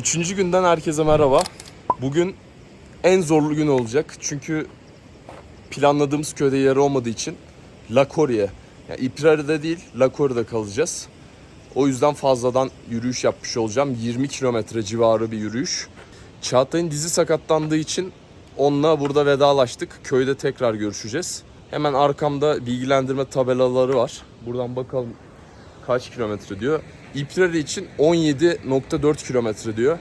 Üçüncü günden herkese merhaba. Bugün en zorlu gün olacak. Çünkü planladığımız köyde yer olmadığı için Lakori'ye, yani İprari'de değil Lakori'de kalacağız. O yüzden fazladan yürüyüş yapmış olacağım. 20 kilometre civarı bir yürüyüş. Çağatay'ın dizi sakatlandığı için onunla burada vedalaştık. Köyde tekrar görüşeceğiz. Hemen arkamda bilgilendirme tabelaları var. Buradan bakalım kaç kilometre diyor. İprari için 17.4 kilometre diyor.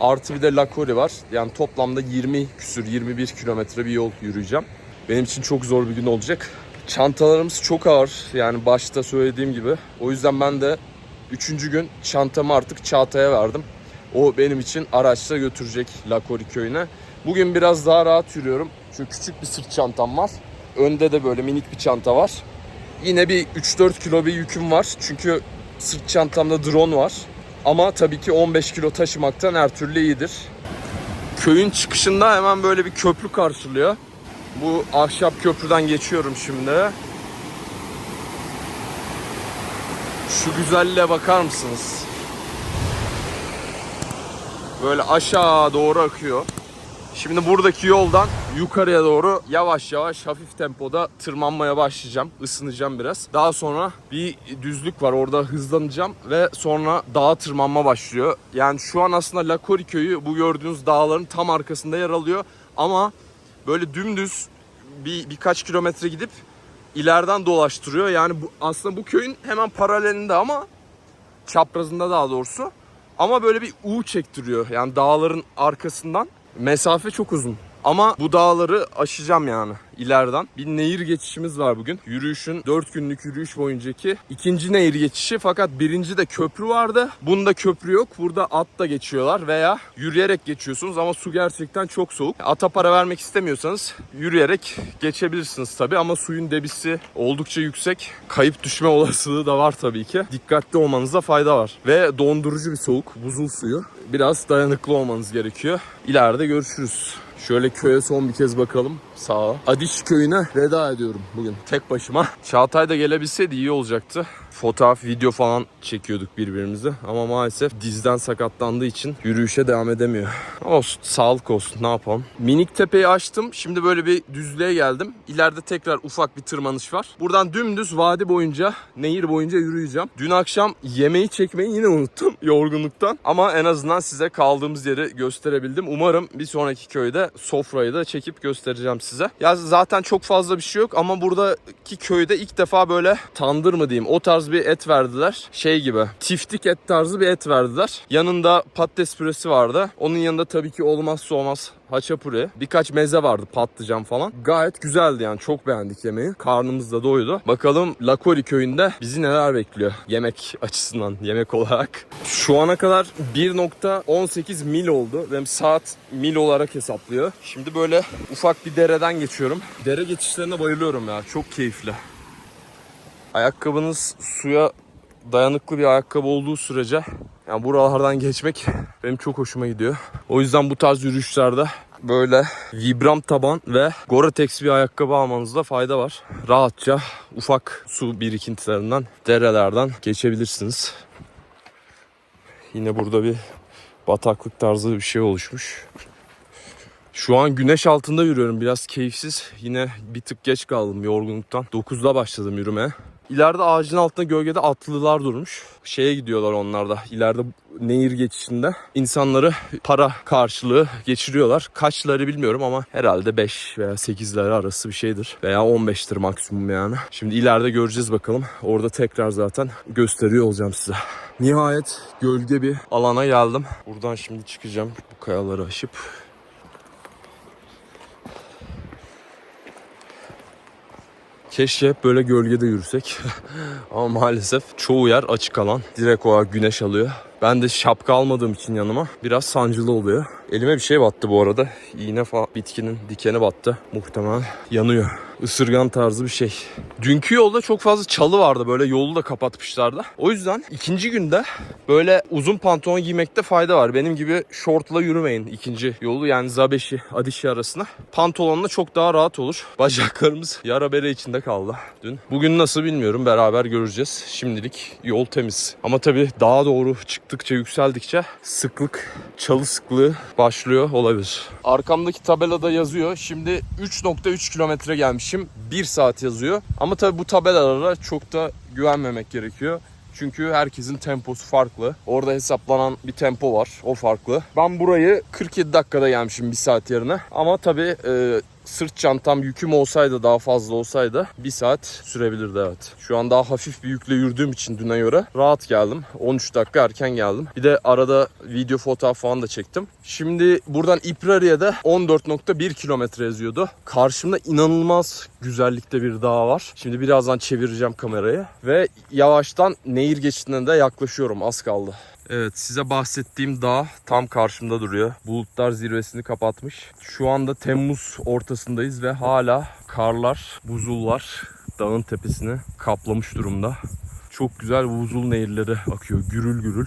Artı bir de Lakori var. Yani toplamda 20 küsür 21 kilometre bir yol yürüyeceğim. Benim için çok zor bir gün olacak. Çantalarımız çok ağır. Yani başta söylediğim gibi. O yüzden ben de 3. gün çantamı artık Çağatay'a verdim. O benim için araçla götürecek Lakori köyüne. Bugün biraz daha rahat yürüyorum. Çünkü küçük bir sırt çantam var. Önde de böyle minik bir çanta var. Yine bir 3-4 kilo bir yüküm var. Çünkü sırt çantamda drone var. Ama tabii ki 15 kilo taşımaktan her türlü iyidir. Köyün çıkışında hemen böyle bir köprü karşılıyor. Bu ahşap köprüden geçiyorum şimdi. Şu güzelliğe bakar mısınız? Böyle aşağı doğru akıyor. Şimdi buradaki yoldan yukarıya doğru yavaş yavaş hafif tempoda tırmanmaya başlayacağım. Isınacağım biraz. Daha sonra bir düzlük var orada hızlanacağım ve sonra dağa tırmanma başlıyor. Yani şu an aslında Lakori köyü bu gördüğünüz dağların tam arkasında yer alıyor. Ama böyle dümdüz bir birkaç kilometre gidip ileriden dolaştırıyor. Yani bu, aslında bu köyün hemen paralelinde ama çaprazında daha doğrusu. Ama böyle bir U çektiriyor. Yani dağların arkasından. Mesafe çok uzun. Ama bu dağları aşacağım yani ileriden. Bir nehir geçişimiz var bugün. Yürüyüşün 4 günlük yürüyüş boyuncaki ikinci nehir geçişi fakat birinci de köprü vardı. Bunda köprü yok. Burada at da geçiyorlar veya yürüyerek geçiyorsunuz ama su gerçekten çok soğuk. Ata para vermek istemiyorsanız yürüyerek geçebilirsiniz tabi ama suyun debisi oldukça yüksek. Kayıp düşme olasılığı da var tabii ki. Dikkatli olmanıza fayda var. Ve dondurucu bir soğuk, buzul suyu. Biraz dayanıklı olmanız gerekiyor. İleride görüşürüz. Şöyle köye son bir kez bakalım sağa. Adiş köyüne veda ediyorum bugün tek başıma. Çağatay da gelebilseydi iyi olacaktı. Fotoğraf, video falan çekiyorduk birbirimize. Ama maalesef dizden sakatlandığı için yürüyüşe devam edemiyor. Olsun, sağlık olsun ne yapalım. Minik tepeyi açtım. Şimdi böyle bir düzlüğe geldim. İleride tekrar ufak bir tırmanış var. Buradan dümdüz vadi boyunca, nehir boyunca yürüyeceğim. Dün akşam yemeği çekmeyi yine unuttum yorgunluktan. Ama en azından size kaldığımız yeri gösterebildim. Umarım bir sonraki köyde sofrayı da çekip göstereceğim size. Ya zaten çok fazla bir şey yok ama buradaki köyde ilk defa böyle tandır mı diyeyim o tarz bir et verdiler. Şey gibi tiftik et tarzı bir et verdiler. Yanında patates püresi vardı. Onun yanında tabii ki olmazsa olmaz haçapuri. Birkaç meze vardı patlıcan falan. Gayet güzeldi yani çok beğendik yemeği. Karnımız da doydu. Bakalım Lakori köyünde bizi neler bekliyor yemek açısından yemek olarak. Şu ana kadar 1.18 mil oldu. Benim saat mil olarak hesaplıyor. Şimdi böyle ufak bir dereden geçiyorum. Dere geçişlerine bayılıyorum ya. Çok keyifli. Ayakkabınız suya dayanıklı bir ayakkabı olduğu sürece yani buralardan geçmek benim çok hoşuma gidiyor. O yüzden bu tarz yürüyüşlerde böyle Vibram taban ve Gore-Tex bir ayakkabı almanızda fayda var. Rahatça ufak su birikintilerinden, derelerden geçebilirsiniz. Yine burada bir bataklık tarzı bir şey oluşmuş. Şu an güneş altında yürüyorum. Biraz keyifsiz. Yine bir tık geç kaldım yorgunluktan. 9'da başladım yürümeye. İleride ağacın altında gölgede atlılar durmuş. Şeye gidiyorlar onlar da. İleride nehir geçişinde insanları para karşılığı geçiriyorlar. Kaçları bilmiyorum ama herhalde 5 veya 8'leri arası bir şeydir. Veya 15'tir maksimum yani. Şimdi ileride göreceğiz bakalım. Orada tekrar zaten gösteriyor olacağım size. Nihayet gölge bir alana geldim. Buradan şimdi çıkacağım bu kayaları aşıp. Keşke hep böyle gölgede yürüsek. Ama maalesef çoğu yer açık alan. Direkt olarak güneş alıyor. Ben de şapka almadığım için yanıma biraz sancılı oluyor. Elime bir şey battı bu arada. İğne falan bitkinin dikeni battı. Muhtemelen yanıyor. Isırgan tarzı bir şey. Dünkü yolda çok fazla çalı vardı. Böyle yolu da kapatmışlardı. O yüzden ikinci günde böyle uzun pantolon giymekte fayda var. Benim gibi şortla yürümeyin ikinci yolu. Yani Zabeşi, Adişi arasına. Pantolonla çok daha rahat olur. Bacaklarımız yara bere içinde kaldı dün. Bugün nasıl bilmiyorum. Beraber göreceğiz. Şimdilik yol temiz. Ama tabii daha doğru çıktıkça yükseldikçe sıklık, çalı sıklığı başlıyor olabilir. Arkamdaki tabelada yazıyor. Şimdi 3.3 kilometre gelmişim. 1 saat yazıyor. Ama tabii bu tabelalara çok da güvenmemek gerekiyor. Çünkü herkesin temposu farklı. Orada hesaplanan bir tempo var. O farklı. Ben burayı 47 dakikada gelmişim bir saat yerine. Ama tabii e, sırt çantam yüküm olsaydı daha fazla olsaydı bir saat sürebilirdi evet. Şu an daha hafif bir yükle yürüdüğüm için düne göre rahat geldim. 13 dakika erken geldim. Bir de arada video fotoğraf falan da çektim. Şimdi buradan İprari'ye de 14.1 kilometre yazıyordu. Karşımda inanılmaz güzellikte bir dağ var. Şimdi birazdan çevireceğim kamerayı. Ve yavaştan nehir geçidine de yaklaşıyorum. Az kaldı. Evet size bahsettiğim dağ tam karşımda duruyor. Bulutlar zirvesini kapatmış. Şu anda Temmuz ortasındayız ve hala karlar, buzullar dağın tepesini kaplamış durumda. Çok güzel buzul nehirleri akıyor gürül gürül.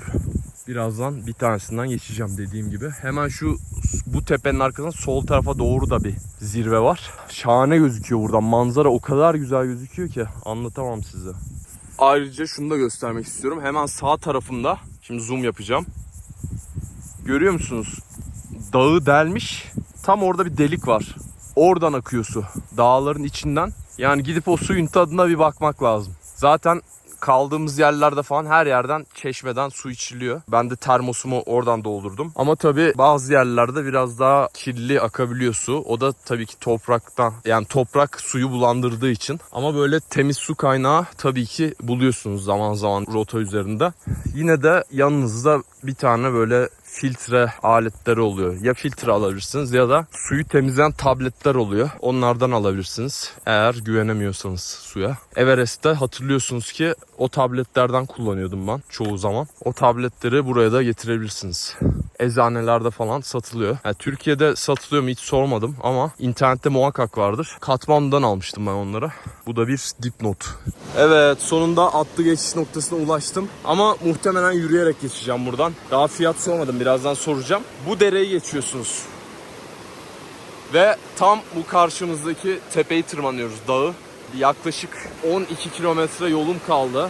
Birazdan bir tanesinden geçeceğim dediğim gibi. Hemen şu bu tepenin arkasında sol tarafa doğru da bir zirve var. Şahane gözüküyor buradan. Manzara o kadar güzel gözüküyor ki anlatamam size. Ayrıca şunu da göstermek istiyorum. Hemen sağ tarafımda şimdi zoom yapacağım. Görüyor musunuz? Dağı delmiş. Tam orada bir delik var. Oradan akıyor su. Dağların içinden. Yani gidip o suyun tadına bir bakmak lazım. Zaten kaldığımız yerlerde falan her yerden çeşmeden su içiliyor. Ben de termosumu oradan doldurdum. Ama tabii bazı yerlerde biraz daha kirli akabiliyor su. O da tabii ki topraktan yani toprak suyu bulandırdığı için. Ama böyle temiz su kaynağı tabii ki buluyorsunuz zaman zaman rota üzerinde. Yine de yanınızda bir tane böyle filtre aletleri oluyor. Ya filtre alabilirsiniz ya da suyu temizleyen tabletler oluyor. Onlardan alabilirsiniz eğer güvenemiyorsanız suya. Everest'te hatırlıyorsunuz ki o tabletlerden kullanıyordum ben çoğu zaman. O tabletleri buraya da getirebilirsiniz. Eczanelerde falan satılıyor. Yani Türkiye'de satılıyor mu hiç sormadım ama internette muhakkak vardır. Katmandu'dan almıştım ben onları. Bu da bir dipnot. Evet sonunda atlı geçiş noktasına ulaştım. Ama muhtemelen yürüyerek geçeceğim buradan. Daha fiyat sormadım birazdan soracağım. Bu dereyi geçiyorsunuz. Ve tam bu karşımızdaki tepeyi tırmanıyoruz dağı. Yaklaşık 12 kilometre yolum kaldı.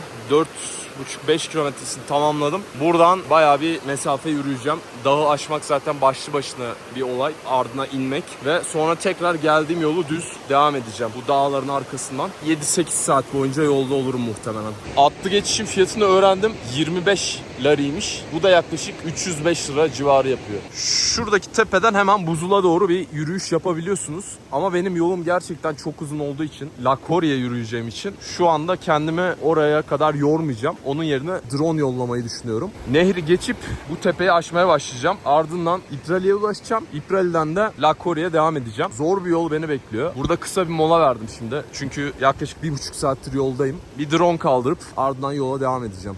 4,5-5 kilometresini tamamladım. Buradan bayağı bir mesafe yürüyeceğim. Dağı aşmak zaten başlı başına bir olay. Ardına inmek ve sonra tekrar geldiğim yolu düz devam edeceğim. Bu dağların arkasından 7-8 saat boyunca yolda olurum muhtemelen. Atlı geçişin fiyatını öğrendim. 25 lariymiş. Bu da yaklaşık 305 lira civarı yapıyor. Şuradaki tepeden hemen buzula doğru bir yürüyüş yapabiliyorsunuz. Ama benim yolum gerçekten çok uzun olduğu için, La Corie'ye yürüyeceğim için şu anda kendimi oraya kadar yormayacağım. Onun yerine drone yollamayı düşünüyorum. Nehri geçip bu tepeyi aşmaya başlayacağım. Ardından İprali'ye ulaşacağım. İprali'den de La Corie'ye devam edeceğim. Zor bir yol beni bekliyor. Burada kısa bir mola verdim şimdi. Çünkü yaklaşık bir buçuk saattir yoldayım. Bir drone kaldırıp ardından yola devam edeceğim.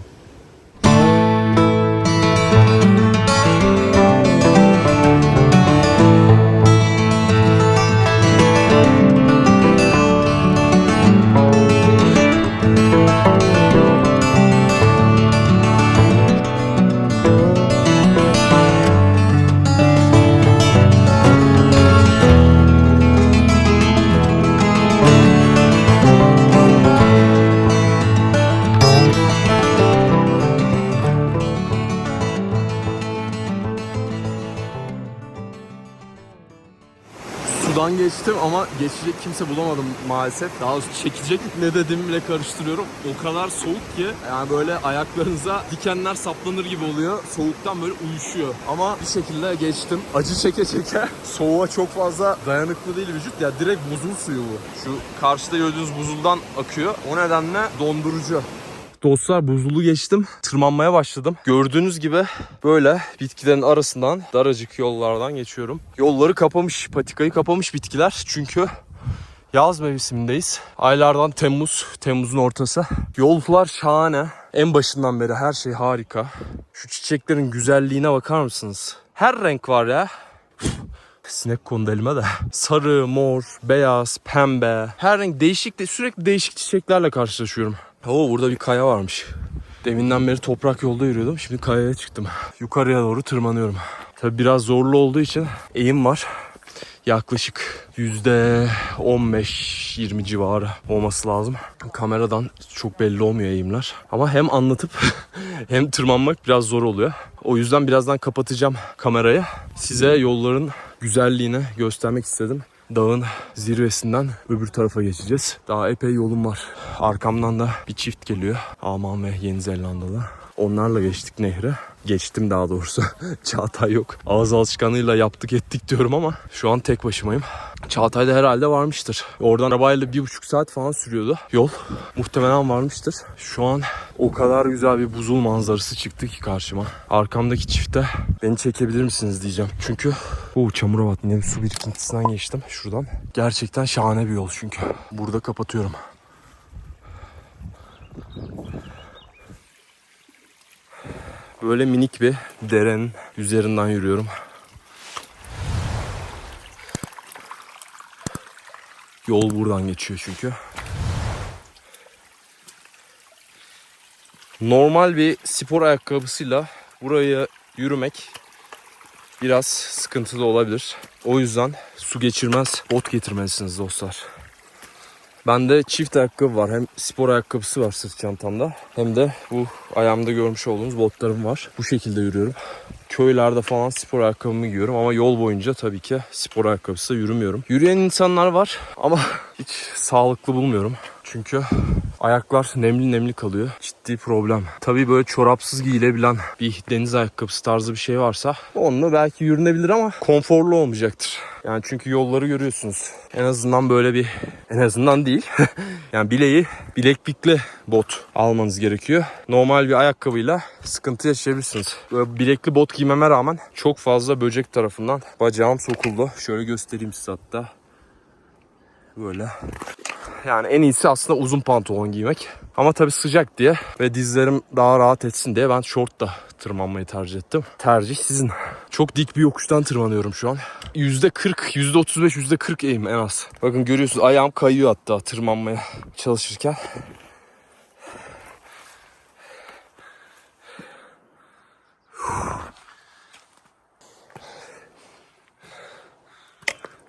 Geçtim ama geçecek kimse bulamadım maalesef. Daha doğrusu çekecek ne dediğimi bile karıştırıyorum. O kadar soğuk ki yani böyle ayaklarınıza dikenler saplanır gibi oluyor. Soğuktan böyle uyuşuyor. Ama bir şekilde geçtim. Acı çeke çeke. Soğuğa çok fazla dayanıklı değil vücut. Ya direkt buzul suyu bu. Şu karşıda gördüğünüz buzuldan akıyor. O nedenle dondurucu. Dostlar buzulu geçtim. Tırmanmaya başladım. Gördüğünüz gibi böyle bitkilerin arasından daracık yollardan geçiyorum. Yolları kapamış, patikayı kapamış bitkiler. Çünkü yaz mevsimindeyiz. Aylardan Temmuz, Temmuz'un ortası. Yollar şahane. En başından beri her şey harika. Şu çiçeklerin güzelliğine bakar mısınız? Her renk var ya. Sinek kondu elime de. Sarı, mor, beyaz, pembe. Her renk değişik de sürekli değişik çiçeklerle karşılaşıyorum. Oo burada bir kaya varmış. Deminden beri toprak yolda yürüyordum. Şimdi kayaya çıktım. Yukarıya doğru tırmanıyorum. Tabi biraz zorlu olduğu için eğim var. Yaklaşık yüzde 15-20 civarı olması lazım. Kameradan çok belli olmuyor eğimler. Ama hem anlatıp hem tırmanmak biraz zor oluyor. O yüzden birazdan kapatacağım kamerayı. Size yolların güzelliğini göstermek istedim. Dağın zirvesinden öbür tarafa geçeceğiz. Daha epey yolum var. Arkamdan da bir çift geliyor. Alman ve Yeni Zelandalı. Onlarla geçtik nehre. Geçtim daha doğrusu. Çağatay yok. Ağız alışkanlığıyla yaptık ettik diyorum ama şu an tek başımayım. Çağatay da herhalde varmıştır. Oradan arabayla bir buçuk saat falan sürüyordu yol. Muhtemelen varmıştır. Şu an o kadar güzel bir buzul manzarası çıktı ki karşıma. Arkamdaki çifte beni çekebilir misiniz diyeceğim. Çünkü bu çamura bak yine su birikintisinden geçtim şuradan. Gerçekten şahane bir yol çünkü. Burada kapatıyorum. Böyle minik bir derenin üzerinden yürüyorum. Yol buradan geçiyor çünkü. Normal bir spor ayakkabısıyla buraya yürümek biraz sıkıntılı olabilir. O yüzden su geçirmez bot getirmelisiniz dostlar. Bende çift ayakkabı var. Hem spor ayakkabısı var sırt çantamda. Hem de bu ayağımda görmüş olduğunuz botlarım var. Bu şekilde yürüyorum. Köylerde falan spor ayakkabımı giyiyorum ama yol boyunca tabii ki spor ayakkabısı yürümüyorum. Yürüyen insanlar var ama hiç sağlıklı bulmuyorum. Çünkü ayaklar nemli nemli kalıyor. Ciddi problem. Tabii böyle çorapsız giyilebilen bir deniz ayakkabısı tarzı bir şey varsa onunla belki yürünebilir ama konforlu olmayacaktır. Yani çünkü yolları görüyorsunuz. En azından böyle bir en azından değil. yani bileği bileklikli bot almanız gerekiyor. Normal bir ayakkabıyla sıkıntı yaşayabilirsiniz. Böyle bilekli bot giymeme rağmen çok fazla böcek tarafından bacağım sokuldu. Şöyle göstereyim size hatta. Böyle. Yani en iyisi aslında uzun pantolon giymek. Ama tabii sıcak diye ve dizlerim daha rahat etsin diye ben şortla tırmanmayı tercih ettim. Tercih sizin. Çok dik bir yokuştan tırmanıyorum şu an. %40, %35, %40 eğim en az. Bakın görüyorsunuz ayağım kayıyor hatta tırmanmaya çalışırken.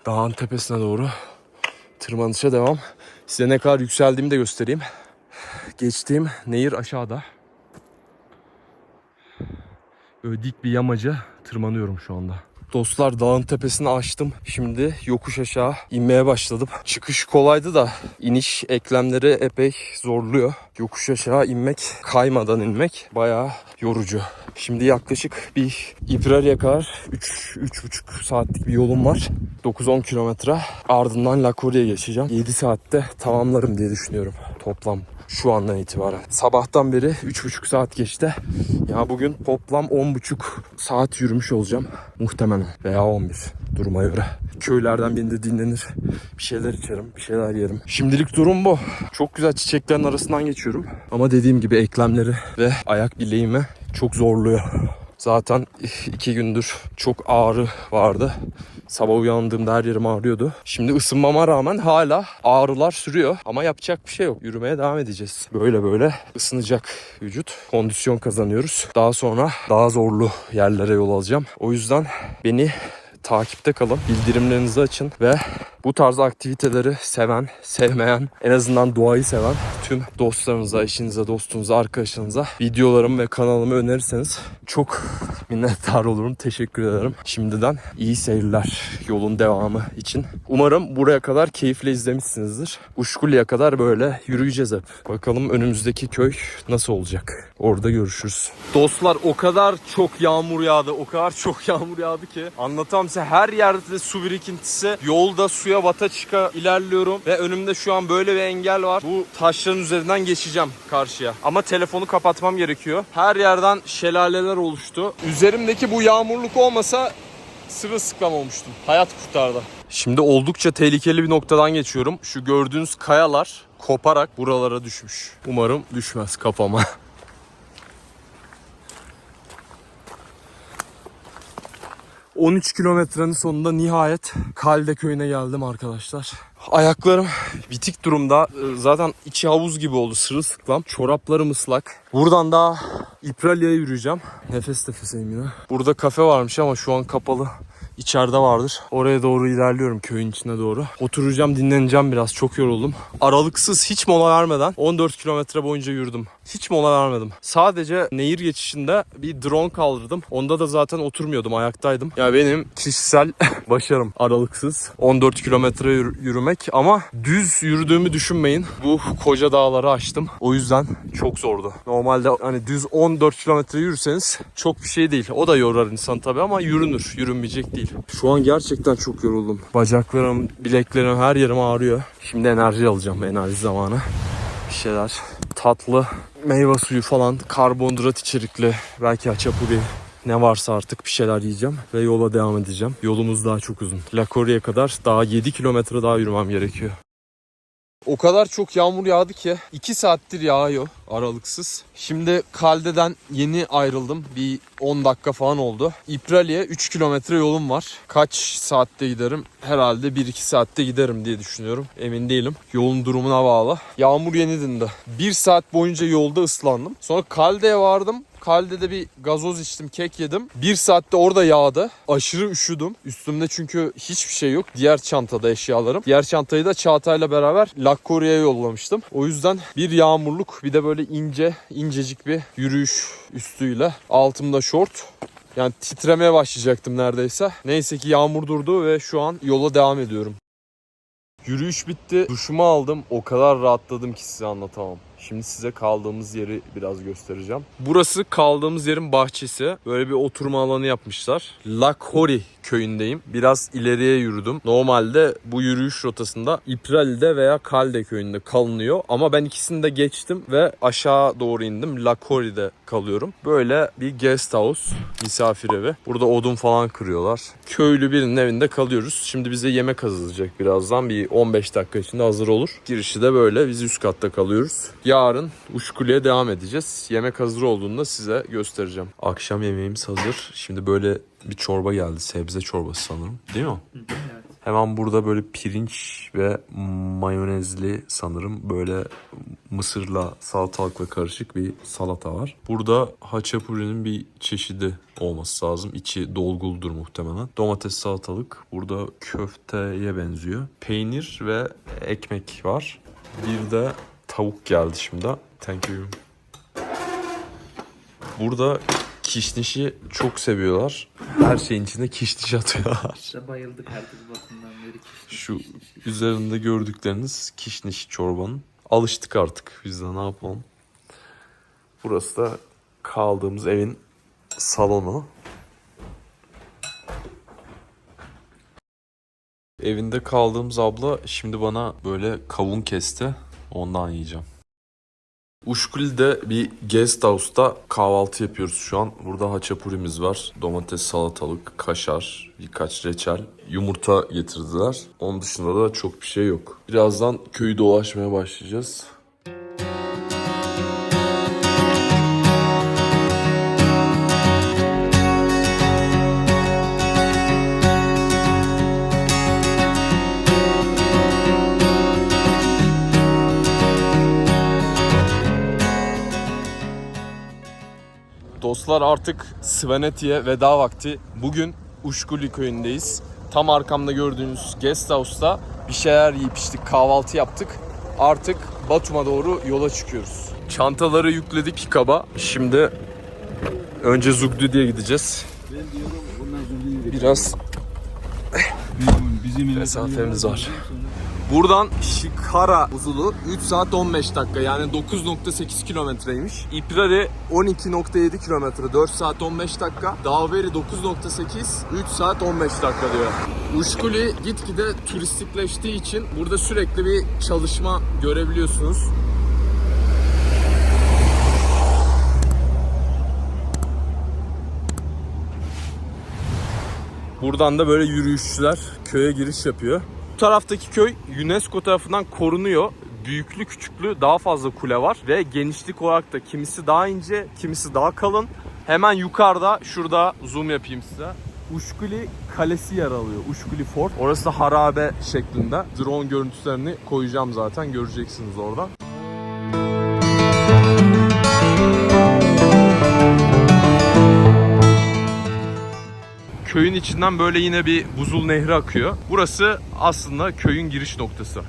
Dağın tepesine doğru tırmanışa devam. Size ne kadar yükseldiğimi de göstereyim. Geçtiğim nehir aşağıda. Böyle dik bir yamaca tırmanıyorum şu anda. Dostlar dağın tepesini açtım. Şimdi yokuş aşağı inmeye başladım. Çıkış kolaydı da iniş eklemleri epey zorluyor. Yokuş aşağı inmek, kaymadan inmek bayağı yorucu. Şimdi yaklaşık bir İbrari'ye kadar 3-3,5 saatlik bir yolum var. 9-10 kilometre. Ardından Lakuri'ye geçeceğim. 7 saatte tamamlarım diye düşünüyorum toplam şu andan itibaren. Sabahtan beri 3,5 saat geçti. Ya bugün toplam 10,5 saat yürümüş olacağım. Muhtemelen. Veya 11 duruma göre. Köylerden birinde dinlenir. Bir şeyler içerim, bir şeyler yerim. Şimdilik durum bu. Çok güzel çiçeklerin arasından geçiyorum. Ama dediğim gibi eklemleri ve ayak bileğimi çok zorluyor. Zaten iki gündür çok ağrı vardı. Sabah uyandığımda her yerim ağrıyordu. Şimdi ısınmama rağmen hala ağrılar sürüyor. Ama yapacak bir şey yok. Yürümeye devam edeceğiz. Böyle böyle ısınacak vücut. Kondisyon kazanıyoruz. Daha sonra daha zorlu yerlere yol alacağım. O yüzden beni takipte kalın. Bildirimlerinizi açın ve bu tarz aktiviteleri seven, sevmeyen, en azından doğayı seven tüm dostlarınıza, eşinize, dostunuza, arkadaşınıza videolarımı ve kanalımı önerirseniz çok minnettar olurum. Teşekkür ederim. Şimdiden iyi seyirler yolun devamı için. Umarım buraya kadar keyifle izlemişsinizdir. Uşkulya kadar böyle yürüyeceğiz hep. Bakalım önümüzdeki köy nasıl olacak? Orada görüşürüz. Dostlar o kadar çok yağmur yağdı, o kadar çok yağmur yağdı ki anlatamam size her yerde su birikintisi. Yolda suya bata çıka ilerliyorum ve önümde şu an böyle bir engel var. Bu taşların üzerinden geçeceğim karşıya. Ama telefonu kapatmam gerekiyor. Her yerden şelaleler oluştu. Üzerimdeki bu yağmurluk olmasa sırılsıklam olmuştum. Hayat kurtardı. Şimdi oldukça tehlikeli bir noktadan geçiyorum. Şu gördüğünüz kayalar koparak buralara düşmüş. Umarım düşmez kafama. 13 kilometrenin sonunda nihayet Kalde köyüne geldim arkadaşlar. Ayaklarım bitik durumda. Ee, Zaten içi havuz gibi oldu sırılsıklam. Çoraplarım ıslak. Buradan daha İpralya'ya yürüyeceğim. Nefes nefeseyim yine. Burada kafe varmış ama şu an kapalı. İçeride vardır. Oraya doğru ilerliyorum köyün içine doğru. Oturacağım dinleneceğim biraz çok yoruldum. Aralıksız hiç mola vermeden 14 kilometre boyunca yürüdüm. Hiç mola vermedim. Sadece nehir geçişinde bir drone kaldırdım. Onda da zaten oturmuyordum ayaktaydım. Ya benim kişisel başarım aralıksız 14 kilometre yürü- yürümek ama düz yürüdüğümü düşünmeyin. Bu koca dağları aştım. O yüzden çok zordu. Normalde hani düz 14 kilometre yürürseniz çok bir şey değil. O da yorar insan tabii ama yürünür. Yürünmeyecek değil. Şu an gerçekten çok yoruldum. Bacaklarım, bileklerim, her yerim ağrıyor. Şimdi enerji alacağım. Enerji zamanı. Bir şeyler tatlı, meyve suyu falan, karbonhidrat içerikli, belki haçapuri ne varsa artık bir şeyler yiyeceğim ve yola devam edeceğim. Yolumuz daha çok uzun. La Corrie'ye kadar daha 7 kilometre daha yürümem gerekiyor. O kadar çok yağmur yağdı ki 2 saattir yağıyor aralıksız. Şimdi Kalde'den yeni ayrıldım. Bir 10 dakika falan oldu. İprali'ye 3 kilometre yolum var. Kaç saatte giderim? Herhalde 1-2 saatte giderim diye düşünüyorum. Emin değilim. Yolun durumuna bağlı. Yağmur yeni dindi. 1 saat boyunca yolda ıslandım. Sonra Kalde'ye vardım. Kalde'de bir gazoz içtim, kek yedim. Bir saatte orada yağdı. Aşırı üşüdüm. Üstümde çünkü hiçbir şey yok. Diğer çantada eşyalarım. Diğer çantayı da Çağatay'la beraber Lakkori'ye yollamıştım. O yüzden bir yağmurluk bir de böyle ince, incecik bir yürüyüş üstüyle. Altımda şort. Yani titremeye başlayacaktım neredeyse. Neyse ki yağmur durdu ve şu an yola devam ediyorum. Yürüyüş bitti. Duşumu aldım. O kadar rahatladım ki size anlatamam. Şimdi size kaldığımız yeri biraz göstereceğim. Burası kaldığımız yerin bahçesi. Böyle bir oturma alanı yapmışlar. Lakhori köyündeyim. Biraz ileriye yürüdüm. Normalde bu yürüyüş rotasında İprali'de veya Kalde köyünde kalınıyor. Ama ben ikisini de geçtim ve aşağı doğru indim. Lakhori'de kalıyorum. Böyle bir guest house, misafir evi. Burada odun falan kırıyorlar. Köylü birinin evinde kalıyoruz. Şimdi bize yemek hazırlayacak birazdan. Bir 15 dakika içinde hazır olur. Girişi de böyle. Biz üst katta kalıyoruz. Yarın Uşkule'ye devam edeceğiz. Yemek hazır olduğunda size göstereceğim. Akşam yemeğimiz hazır. Şimdi böyle bir çorba geldi. Sebze çorbası sanırım. Değil mi? Hemen burada böyle pirinç ve mayonezli sanırım böyle mısırla salatalıkla karışık bir salata var. Burada haçapuri'nin bir çeşidi olması lazım. İçi dolguldur muhtemelen. Domates salatalık. Burada köfteye benziyor. Peynir ve ekmek var. Bir de tavuk geldi şimdi. Thank you. Burada kişnişi çok seviyorlar. Her şeyin içine kişniş atıyorlar. İşte bayıldık artık bakımdan beri kişniş. Şu üzerinde gördükleriniz kişniş çorbanın. Alıştık artık biz de ne yapalım. Burası da kaldığımız evin salonu. Evinde kaldığımız abla şimdi bana böyle kavun kesti. Ondan yiyeceğim. Uşkuli'de bir guest house'ta kahvaltı yapıyoruz şu an. Burada haçapurimiz var. Domates, salatalık, kaşar, birkaç reçel, yumurta getirdiler. Onun dışında da çok bir şey yok. Birazdan köyü dolaşmaya başlayacağız. Dostlar artık Sveneti'ye veda vakti. Bugün Uşkuli köyündeyiz. Tam arkamda gördüğünüz guest house'ta bir şeyler yiyip içtik, kahvaltı yaptık. Artık Batum'a doğru yola çıkıyoruz. Çantaları yükledik pikaba. Şimdi önce Zugdü'ye gideceğiz. Biraz mesafemiz var. Buradan Shikara uzulu 3 saat 15 dakika yani 9.8 kilometreymiş. İprari 12.7 kilometre 4 saat 15 dakika. Daveri 9.8 3 saat 15 dakika diyor. Uşkuli gitgide turistikleştiği için burada sürekli bir çalışma görebiliyorsunuz. Buradan da böyle yürüyüşçüler köye giriş yapıyor. Bu taraftaki köy UNESCO tarafından korunuyor. Büyüklü küçüklü daha fazla kule var ve genişlik olarak da kimisi daha ince, kimisi daha kalın. Hemen yukarıda şurada zoom yapayım size. Uşkuli Kalesi yer alıyor. Uşkuli Fort. Orası da harabe şeklinde. Drone görüntülerini koyacağım zaten. Göreceksiniz oradan. Köyün içinden böyle yine bir buzul nehri akıyor. Burası aslında köyün giriş noktası.